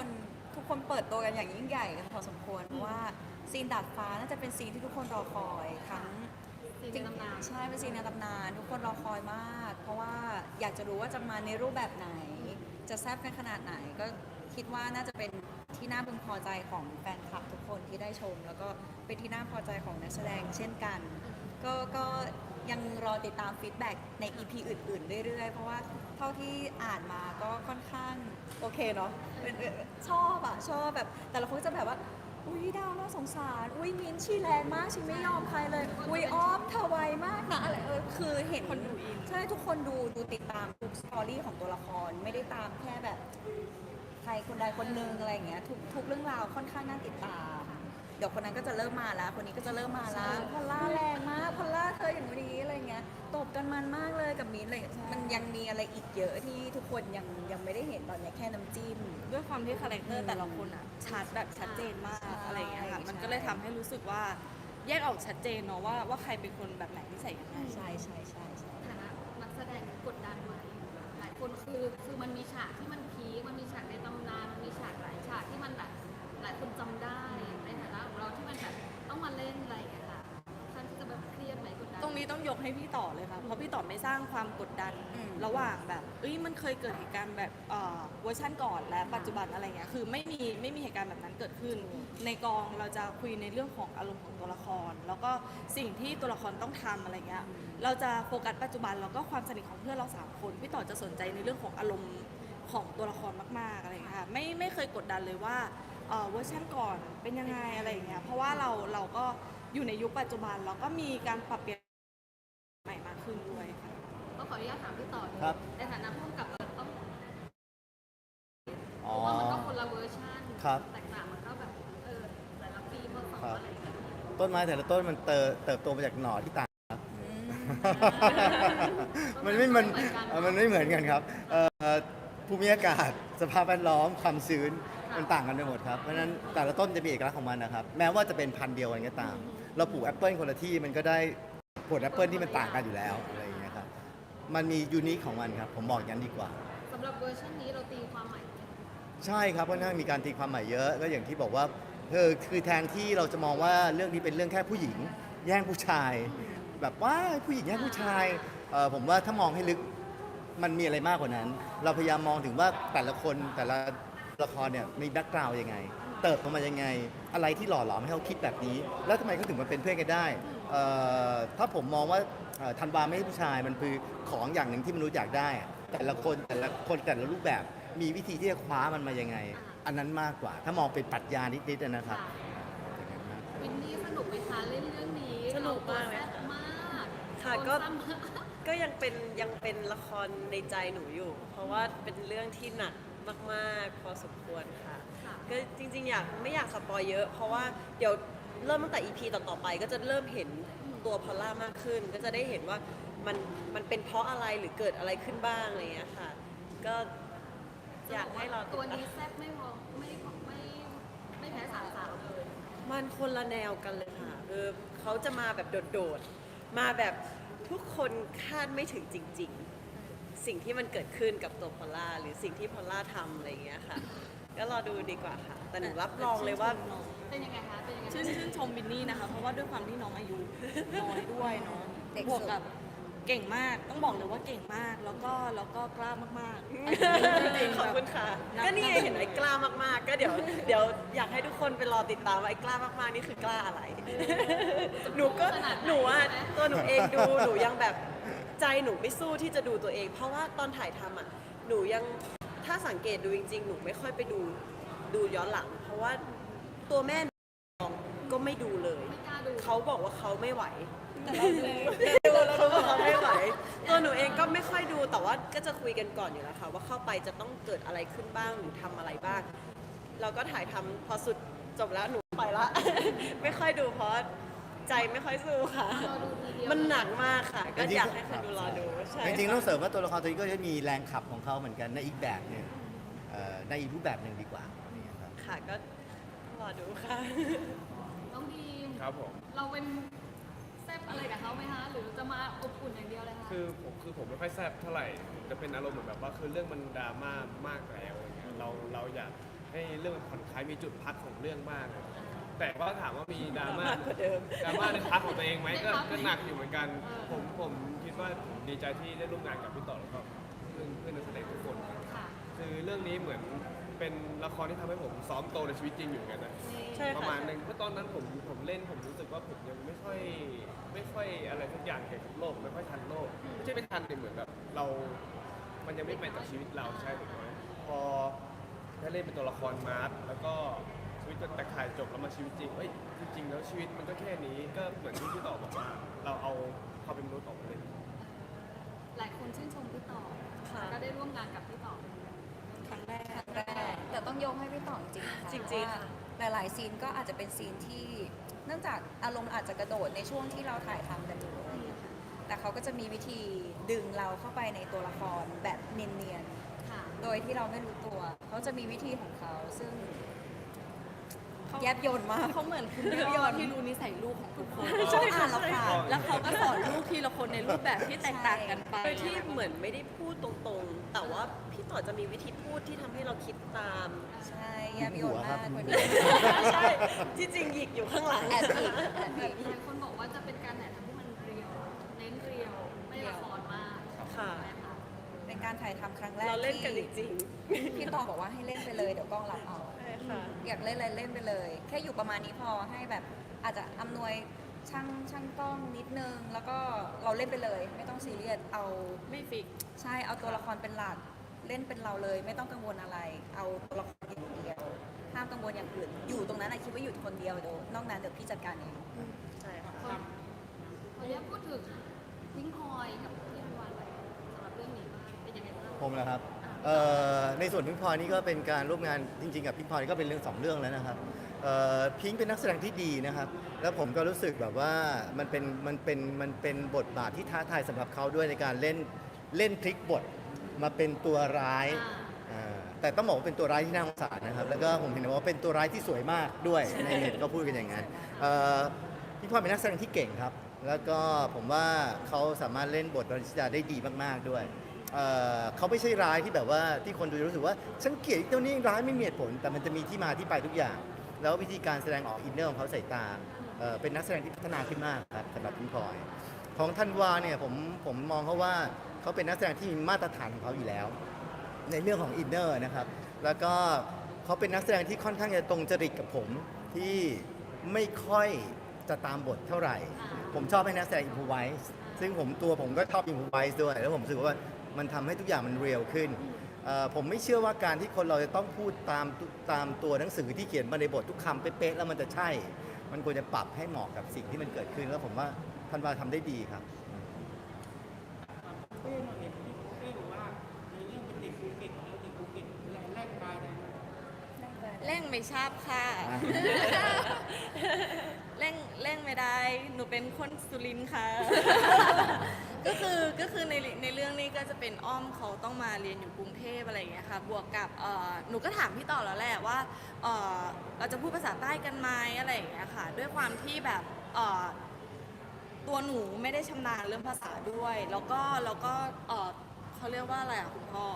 คนทุกคนเปิดตัวกันอย่างยิ่งใหญ่กันพอสมควรเพราะว่าซีนดาดฟ้าน่าจะเป็นซีนที่ทุกคนรอคอยทั้งซีนในตำนานใช่เป็นซีนในตำนาน ทุกคนรอคอยมาก เพราะว่าอยากจะรู้ว่าจะมาในรูปแบบไหน จะแซ่บกันขนาดไหน ก็คิดว่าน่าจะเป็นที่น่าพึงพอใจของแฟนคลับทุกคนที่ได้ชม แล้วก็เป็นที่น่าพอใจของนักแสดงเช่นกัน ก็ก็ยัง รอติดตามฟีดแบ็กใน EP อื่น ๆ เรื่อย ๆ เพราะว่าเท่าที่อ่านมาก็ค่อนข้างโอเคเนาะเป็นเป็นชอบอะชอบแบบ แต่ละคนก็จะแบบว่า อุ้ยดาวน่าสงสาร อุ้ยมิ้นท์ชีแรงมากชีไม่ยอมใครเลย อุ้ยออฟเธอไวมากนะอะไรเออคือเห็นคนดูอินใช่ทุกคนดูดูติดตามทุกสตอรี่ของตัวละครไม่ได้ตามแค่แบบใครคนใดคนหนึ่งอะไรอย่างเงี้ยทุกทุกเรื่องราวค่อนข้างน่าติดตาม เดี๋ยวคนนั้นก็จะเริ่มมาแล้วคนนี้ก็จะเริ่มมาแล้วพอลล่าแรงมากพอลล่าเธออย่างนี้อะไรเงี้ยตบกันมันมากเลยกับมิ้นท์เลยมันยังมีอะไรอีกเยอะที่ทุกคนยังยังไม่ได้เห็นตอนเนี้ยแค่น้ำจิ้ม ด้วยความที่คาแรคเตอร์แต่ละคนอะชัดแบบชัดเจนมากใช่อะไรอย่างเงี้ยค่ะใช่ มันก็เลยทำให้รู้สึกว่าแยกออกชัดเจนเนาะว่าว่าใครเป็นคนแบบไหนที่ใส่ยังไงใช่ใช่ใช่ใช่ ฐานะนักแสดงกดดันไหมหลายคนคือคือมันมีฉากที่มันพีคมันมีฉากในตำนานมันมีฉากหลายฉากที่มันแบบหลายคนจำได้ ตรงนี้ต้องยกให้พี่ต่อเลยค่ะ เพราะพี่ต่อไม่สร้างความกดดันอืม ระหว่างแบบเอ้ยมันเคยเกิดเหตุการณ์แบบเอ่อเวอร์ชันก่อนและปัจจุบันอะไรเงี้ยคือไม่มีไม่มีเหตุการณ์แบบนั้นเกิดขึ้น ในกองเราจะคุยในเรื่องของอารมณ์ของตัวละคร แล้วก็สิ่งที่ตัวละครต้องทำอะไรเงี้ยเราจะโฟกัสปัจจุบันแล้วก็ความสนิทของเพื่อนเราสามคนพี่ต่อจะสนใจในเรื่องของอารมณ์ ของตัวละครมาก ๆ อะไรเงี้ยค่ะไม่ไม่เคยกดดันเลยว่าเอ่อเวอร์ชันก่อนเป็นยังไงอะไรอย่างเงี้ยเพราะว่าเราเราก็อยู่ในยุคปัจจุบันแล้วก็มีการปรับเปลี่ยน ครับ แตกต่างมันก็แบบเออแต่ละปีพอสองครับอะไรอย่างเงี้ยต้นไม้แต่ละต้นมันเติบเติบโตมาจากหน่อที่ต่างครับ มันไม่มันเอ่อมันไม่เหมือนกันครับเอ่อภูมิอากาศสภาพแวดล้อมความชื้นมันต่างกันไปหมดครับเพราะฉะนั้นแต่ละต้นจะมีเอกลักษณ์ของมันนะครับ แม้ว่าจะเป็นพันธุ์เดียวกันก็ตาม เราปลูกแอปเปิลคนละที่มันก็ได้ผลแอปเปิลที่มันต่างกันอยู่แล้วอะไรอย่างเงี้ยครับมันมียูนิคของมันครับ ผมบอกอย่างนั้นดีกว่า สำหรับเวอร์ชันนี้เราตีความใหม่ ใช่ครับก็น่ามีการตีความใหม่เยอะก็อย่างที่บอกว่าเออคือแทนที่เราจะมองว่าเรื่องนี้เป็นเรื่องแค่ผู้หญิง แย่งผู้ชาย แบบว่าผู้หญิงแย่งผู้ชายเออผมว่าถ้ามองให้ลึกมันมีอะไรมากกว่านั้น เราพยายามมองถึงว่าแต่ละคนแต่ละละครเนี่ยมีแบ็กกราวด์ยังไง เติบโตมายังไง อะไรที่หล่อหลอมให้เขาคิดแบบนี้ แล้วทำไมเขาถึงมาเป็นเพื่อนกันได้เอ่อถ้าผมมองว่าเอ่อธันวาไม่ใช่ผู้ชายมันคือของอย่างหนึ่งที่มนุษย์อยากได้อะแต่ละคนแต่ละคนแต่ละรูปแบบ มีวิธีที่จะคว้ามันมายังไง อันนั้นมากกว่า ถ้ามองเป็นปรัชญานิดๆนะครับค่ะวินนี่สนุกไหมคะเล่นเรื่องนี้สนุกมากเลยแซ่ค่ะบมากค่ะโดนก็ซ้ำมากก็ยังเป็นยังเป็นละครในใจหนูอยู่ เพราะว่าเป็นเรื่องที่หนักมากๆ พอสมควรค่ะ ค่ะ ก็จริงๆ อยากไม่อยากสปอยเยอะ เพราะว่าเดี๋ยวเริ่มตั้งแต่ EP ต่อๆไป ก็จะเริ่มเห็นตัวพอลล่ามากขึ้น ก็จะได้เห็นว่ามันมันเป็นเพราะอะไรหรือเกิดอะไรขึ้นบ้างอะไรอย่างเงี้ยค่ะ ก็ อยากให้เราติดตัวตามนี้แซ่บไม่พอไม่ไม่ไม่แพ้สามสาวเลยมันคนละแนวกันเลยค่ะคือเขาจะมาแบบโดดๆ มาแบบทุกคนคาดไม่ถึงจริง ๆ สิ่งที่มันเกิดขึ้นกับตัวพอลล่าหรือสิ่งที่พอลล่าทำอะไรอย่างเงี้ยค่ะ ก็รอดูดีกว่าค่ะ แต่หนูรับรองเลยว่า เป็นยังไงคะเป็นยังไงชื่นชื่นชมบินนี่นะคะ เพราะว่าด้วยความที่น้องอายุน้อยด้วยเนาะเด็กบวกสุดกับ เก่งมากต้องบอกเลยว่าเก่งมากแล้วก็แล้วก็กล้ามากๆจริงๆขอบคุณค่ะ แบบก็นี่ไงเห็นไอ้กล้ามากๆ ก็เดี๋ยวเดี๋ยวอยากให้ทุกคนไปรอติดตามว่าไอ้กล้ามากๆนี่คือกล้าอะไร หนูก็หนูอะตัวหนูเองดูหนูยังแบบใจหนูไม่สู้ที่จะดูตัวเอง เพราะว่าตอนถ่ายทำอะหนูยังถ้าสังเกตดูจริง ๆ หนูไม่ค่อยไปดูดูย้อนหลัง เพราะว่าตัวแม่หนูก็ไม่ดูเลยไม่กล้าดูเขาบอกว่าเขาไม่ไหวดูแล้ว เขาบอกเขาไม่ไหว ตัวหนูเองก็ไม่ค่อยดูแต่ว่าก็จะคุยกันก่อนอยู่แล้วค่ะ ว่าเข้าไปจะต้องเกิดอะไรขึ้นบ้างหรือทำอะไรบ้าง เราก็ถ่ายทำพอสุดจบแล้วหนูไปละ ไม่ค่อยดูเพราะใจไม่ค่อยสู้ค่ะรอดูทีเดียวมันหนักมากค่ะ ก็จริงๆอยากให้คนดูรอดูใช่จริงๆต้องเสริมว่าตัวละครตัวนี้ก็จะมีแรงขับของเขาเหมือนกันในอีกแบบหนึ่งเอ่อในอีกรูปแบบหนึ่งดีกว่านี่ครับค่ะก็รอดูค่ะ น้องดีมครับผม เราเป็นแซ่บอะไรกับเขาไหมคะหรือจะมาอบอุ่นอย่างเดียวเลยคะคือผมคือผมไม่ค่อยแซ่บเท่าไหร่จะเป็นอารมณ์เหมือนแบบว่าคือเรื่องมันดราม่ามากแล้วอะไรเงี้ยเราเราอยากให้เรื่องมันผ่อนคลายมีจุดพักของเรื่องบ้างแต่ว่าถามว่ามีดราม่ามากกว่าเดิมดราม่าในพาร์ทของตัวเองไหมก็ในพาร์ทก็หนักอยู่เหมือนกันเออผมผมคิดว่าผมดีใจที่ได้ร่วมงานกับพี่ต่อแล้วก็เพื่อนเพื่อนนักแสดงทุกคนครับค่ะคือเรื่องนี้เหมือนเป็นละครที่ทำให้ผมซ้อมโตในชีวิตจริงอยู่เหมือนกันนะใช่ประค่ะมาณหนึ่งเพราะตอนนั้นผมผมเล่นผมรู้สึกว่าผมยังไม่ค่อย ไม่ค่อยอะไรทุกอย่างเกี่ยวกับโลกไม่ค่อยทันโลกไม่ใช่ไม่ทันแต่เหมือนแบบเรา มันยังไม่แมทกับชีวิตเราใช่ถูกไหมพอได้เล่นเป็นตัวละครมาร์ทแล้วก็ชีวิตก็แต่ถ่ายจบแล้วมาชีวิตจริงเอ้ยจริงๆแล้วชีวิตมันก็แค่นี้ก็เหมือนที่พี่ต่อบอกว่า เราเอาความเป็นมนุษย์ออกมาเลย หลายคนชื่นชมพี่ต่อค่ะ ก็ได้ร่วมงานกับพี่ต่อ ครั้งแรกครั้งแรกแต่ต้องยกให้พี่ต่อจริงๆนะคะจริงๆเพาะว่าค่ะ หลาย ๆ ซีนก็อาจจะเป็นซีนที่เนื่องจากอารมณ์อาจจะกระโดดในช่วงที่เราถ่ายทำกันอยู่อะไรอย่างเงี้ยค่ะแต่เขาก็จะมีวิธีดึงเราเข้าไปในตัวละครแบบเนียนค่ะๆโดยที่เราไม่รู้ตัว เขาจะมีวิธีของเขาซึ่งเขาแยบยนต์มาก เขาเหมือนคุณพ่อที่รู้นิสัยลูกของทุกคนใช่อ่านแล้วค่ะ แล้วเขาก็สอนลูกทีละคนในรูปแบบที่แตกต่างกันไปโดยที่เหมือนไม่ได้พูดตรงๆ แต่ว่าพี่ต่อจะมีวิธีพูดที่ทำให้เราคิดตาม ใช่แยบยนต์มากหัคนวนี้ใช่ที่จริงหยิกอยู่ข้างหลัง แอบอีกแอบอีก หลายคนบอกว่าจะเป็นการถ่ายทำที่มันเรียว เน้นเรียว ไม่ละครมากค่ะใช่ไหมคะเป็นการถ่ายทำครั้งแรกเราเล่นกันจที่ริงพี่ต่อบอกว่าให้เล่นไปเลยเดี๋ยวกล้องรับเอา ๆใช่ค่ะ อยากเล่นอะไรเล่นไปเลย แค่อยู่ประมาณนี้พอให้แบบอาจจะอำนวย ช่างช่างกล้องนิดนึง แล้วก็เราเล่นไปเลย ไม่ต้องซีเรียสเอาไม่ฟิก ใช่เอาตัวละครเป็นหลักเล่นเป็นเราเลย ไม่ต้องกังวลอะไร เอาตัวละครอย่างเดียวห้ามกังวลอย่างอื่น อยู่ตรงนั้นนะคิดว่าอยู่คนเดียวเดี๋ยวนอกนั้นเดี๋ยวพี่จัดการเองใช่ค่ะคนวันนี้พูดถึงพิงพลอยกับพี่วันวันสำหรับเรื่องนี้เป็นยังไงบ้างผมนะครับ เอ่อ ในส่วนพิงพลอยนี่ก็เป็นการร่วมงานจริงๆ กับพิงพลอยก็เป็นเรื่องสองเรื่องแล้วนะครับเอ่อ พิงเป็นนักแสดงที่ดีนะครับ แล้วผมก็รู้สึกแบบว่ามันเป็นมันเป็นมันเป็นบทบาทที่ท้าทายสำหรับเขาด้วยในการเล่นเล่นพลิกบทมาเป็นตัวร้ายอ่าอ่าแต่ต้องบอกว่าเป็นตัวร้ายที่น่าสงสารนะครับ แล้วก็ผมเห็นว่าเป็นตัวร้ายที่สวยมากด้วยในเน็ตก็พูดกันอย่างนั้นเอ่อพี่พลอยเป็นนักแสดงที่เก่งครับ แล้วก็ผมว่าเขาสามารถเล่นบทบริชิดาได้ดีมาก ๆด้วยเอ่อเขาไม่ใช่ร้ายที่แบบว่าที่คนดูจะรู้สึกว่าฉันเกลียดไอ้ตัวนี้ร้ายไม่มีเหตุผลแต่มันจะมีที่มาที่ไปทุกอย่าง แล้ววิธีการแสดงออกอินเนอร์ของเขาใส่ตาเอ่อเป็นนักแสดงที่พัฒนาขึ้นมากครับสำหรับพี่พลอย ของธันวาเนี่ยผมผมมองเขาว่าเขาเป็นนักแสดงที่มีมาตรฐานของเขาอยู่แล้ว ในเรื่องของอินเนอร์นะครับ แล้วก็เขาเป็นนักแสดงที่ค่อนข้างจะตรงจริตกับผมที่ไม่ค่อยจะตามบทเท่าไหร่ ผมชอบให้นักแสดงอินพไวส์ซึ่งผมตัวผมก็ชอบอินพไวส์ด้วย แล้วผมรู้สึกว่ามันทำให้ทุกอย่างมันเรียลขึ้น ผมไม่เชื่อว่าการที่คนเราจะต้องพูดตามตามตัวหนังสือที่เขียนมาในบททุกคำเป๊ะๆแล้วมันจะใช่ มันควรจะปรับให้เหมาะกับสิ่งที่มันเกิดขึ้น แล้วผมว่าท่านวาทำได้ดีครับ เป้มาเห็นที่เป้บอกว่าในเรื่องเป็นเด็กภูเก็ตแล้วเด็กภูเก็ตแรงแรกตายเลย เร่ง ไม่ชอบค่ะ อะเร่งเร่งไม่ได้ หนูเป็นคนสุรินทร์ค่ะ ก็คือก็คือในในเรื่องนี้ก็จะเป็นอ้อมเขาต้องมาเรียนอยู่กรุงเทพอะไรอย่างเงี้ยค่ะ บวกกับเอ่อหนูก็ถามพี่ต่อแล้วแหละว่าเอ่อเราจะพูดภาษาใต้กันไหมอะไรอย่างเงี้ยค่ะ ด้วยความที่แบบเอ่อ ตัวหนูไม่ได้ชำนาญเรื่องภาษาด้วย แล้วก็แล้วก็เอ่อเขาเรียกว่าอะไรอะคุณพ่อ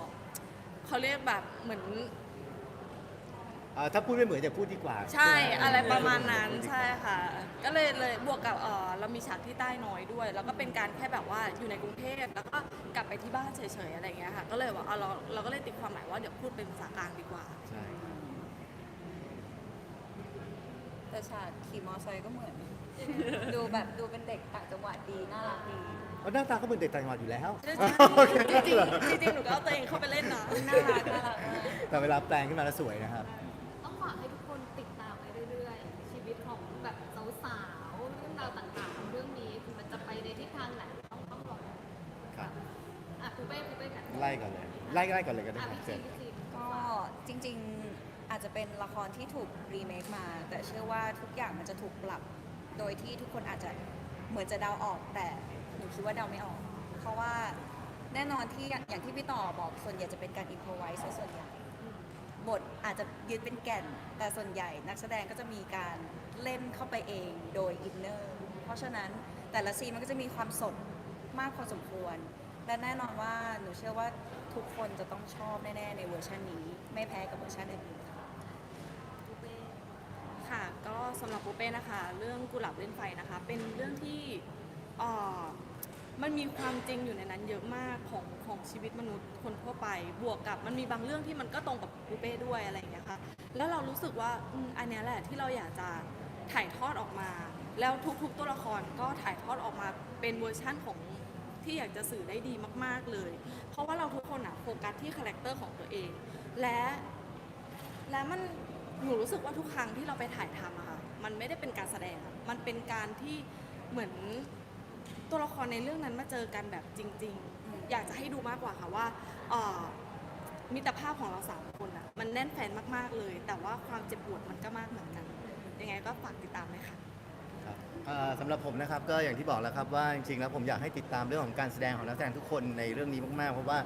เขาเรียกแบบเหมือน อ่าถ้าพูดไม่เหมือนจะพูดดีกว่าใช่อะไรประมาณนั้นใช่ค่ะ ก็เลยเลยบวกกับเออเรามีฉากที่ใต้น้อยด้วย แล้วก็เป็นการแค่แบบว่าอยู่ในกรุงเทพแล้วก็กลับไปที่บ้านเฉยๆอะไรอย่างเงี้ยค่ะก็เลยว่าเอาเราเราก็เลยติดความหมายว่าเดี๋ยวพูดเป็นภาษากลางดีกว่า ใช่แต่ฉากขี่มอไซค์ก็เหมือน ดูแบบดูเป็นเด็กต่างจังหวัดดีน่ารักดีเพราะหน้าตาเขาเป็นเด็กต่างจังหวัดอยู่แล้ว จริงๆจริงๆหนูก็เอาตัวเองเข้าไปเล่นนะ น่ารักน่ารักมากแต่เวลาแปลงขึ้นมาแล้วสวยนะครับ ไล่ก่อนเลยไล่ไล่ก่อนเลยก็ได้ครับเสร็จ ก็จริงๆอาจจะเป็นละครที่ถูกรีเมคมา แต่เชื่อว่าทุกอย่างมันจะถูกปรับ โดยที่ทุกคนอาจจะเหมือนจะเดาออกแต่หนูคิดว่าเดาไม่ออก เพราะว่าแน่นอนที่อย่างที่พี่ต่อบอกส่วนใหญ่จะเป็นการอินโฟไวส์ส่วนใหญ่บทอาจจะยึดเป็นแก่น แต่ส่วนใหญ่นักแสดงก็จะมีการเล่นเข้าไปเองโดยอินเนอร์เพราะฉะนั้นแต่ละซีนมันก็จะมีความสดมากพอสมควร และแน่นอนว่าหนูเชื่อว่าทุกคนจะต้องชอบแน่ๆในเวอร์ชันนี้ ไม่แพ้กับเวอร์ชันอื่นๆค่ะก็สำหรับปูเป้นะคะ เรื่องกุหลาบเล่นไฟนะคะ เป็นเรื่องที่เอ่อมันมีความจริงอยู่ในนั้นเยอะมากของของชีวิตมนุษย์คนทั่วไป บวกกับมันมีบางเรื่องที่มันก็ตรงกับปูเป้ด้วยอะไรอย่างเงี้ยค่ะแล้วเรารู้สึกว่าอืมอันเนี้ยแหละที่เราอยากจะถ่ายทอดออกมา แล้วทุกๆตัวละครก็ถ่ายทอดออกมาเป็นเวอร์ชั่นของ ที่อยากจะสื่อได้ดีมาก ๆเลย เพราะว่าเราทุกคนอะโฟกัสที่คาแรคเตอร์ของตัวเอง และและมันหนูรู้สึกว่าทุกครั้งที่เราไปถ่ายทำอะค่ะมันไม่ได้เป็นการแสดงอะมันเป็นการที่เหมือนตัวละครในเรื่องนั้นมาเจอกันแบบจริง ๆ อยากจะให้ดูมากกว่าค่ะว่าเอ่อมิตรภาพของเราสามคนอะมันแน่นแฟนมากๆเลย แต่ว่าความเจ็บปวดมันก็มากเหมือนกันยังไงก็ฝากติดตามเลยค่ะ ครับอ่าสำหรับผมนะครับก็อย่างที่บอกแล้วครับว่าจริงๆแล้วผมอยากให้ติดตามเรื่องของการแสดงของนักแสดงทุกคนในเรื่องนี้มากๆเพราะว่า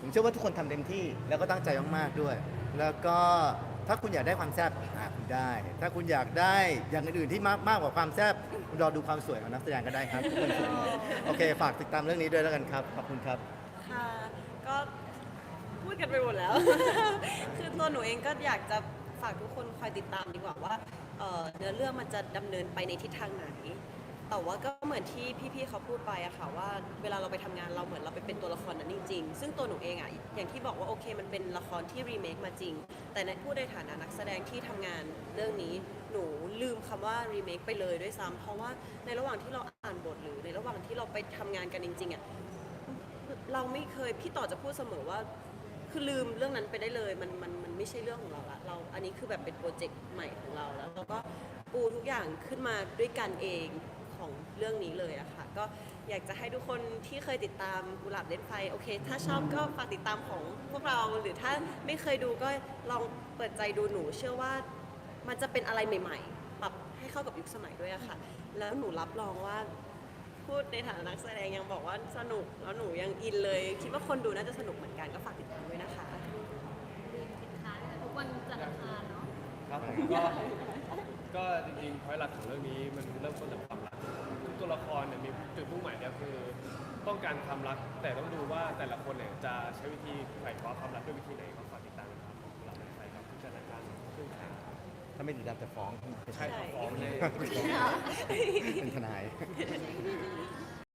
ผมเชื่อว่าทุกคนทำเต็มที่แล้วก็ตั้งใจมากๆด้วย แล้วก็ถ้าคุณอยากได้ความแซ่บอ่าคุณได้ ถ้าคุณอยากได้อย่างอื่นๆที่มากมากกว่าความแซ่บคุณรอดูความสวยของนักแสดงก็ได้ครับทุกคนสวยหมดโอเค ฝากติดตามเรื่องนี้ด้วยแล้วกันครับขอบคุณครับ ค่ะก็พูดกันไปหมดแล้ว คือตัวหนูเองก็อยากจะฝากทุกคนคอยติดตามดีกว่าว่า เอ่อเนื้อเรื่องมันจะดำเนินไปในทิศทางไหน แต่ว่าก็เหมือนที่พี่ๆเขาพูดไปอะค่ะว่าเวลาเราไปทำงานเราเหมือนเราไปเป็นตัวละครนั้นจริงๆ ซึ่งตัวหนูเองอะอย่างที่บอกว่าโอเค มันเป็นละครที่รีเมคมาจริง แต่ในผู้ในฐานะนักแสดงที่ทำงานเรื่องนี้หนูลืมคำว่ารีเมคไปเลยด้วยซ้ำเพราะว่าในระหว่างที่เราอ่านบทหรือในระหว่างที่เราไปทำงานกันจริงๆอะ เราไม่เคยพี่ต่อจะพูดเสมอว่า คือลืมเรื่องนั้นไปได้เลย มันมันมัน ไม่ใช่เรื่องของเราละเราอันนี้คือแบบเป็นโปรเจกต์ใหม่ของเราแล้วเราก็ปูทุกอย่างขึ้นมาด้วยกันเองของเรื่องนี้เลยอะค่ะก็อยากจะให้ทุกคนที่เคยติดตามกุหลาบเล่นไฟโอเค ถ้าชอบก็ฝากติดตามของพวกเราหรือถ้าไม่เคยดูก็ลองเปิดใจดูหนู เชื่อว่ามันจะเป็นอะไรใหม่ ๆ ปรับให้เข้ากับยุคสมัยด้วยอะค่ะ แล้วหนูรับรองว่า พูดในฐานะนักแสดงยังบอกว่าสนุกแล้วหนูยังอินเลย คิดว่าคนดูน่าจะสนุกเหมือนกันก็ฝากติดตาม ก็ก็จริงๆพอยหลักของเรื่องนี้มันเริ่มต้นจากความรักทุกตัวละครเนี่ยมีจุดมุ่งหมายเดียวคือ ต้องการความรักแต่ต้องดูว่าแต่ละคนเนี่ยจะใช้วิธีไขว่คว้าความรักด้วยวิธีไหนก็ฝากติดตามนะครับของเราในไทยครับทุกสถานการณ์ครึ่งทางถ้าไม่ติดตามจะฟ้องใช่ครับฟ้องเลยเป็นทนายอ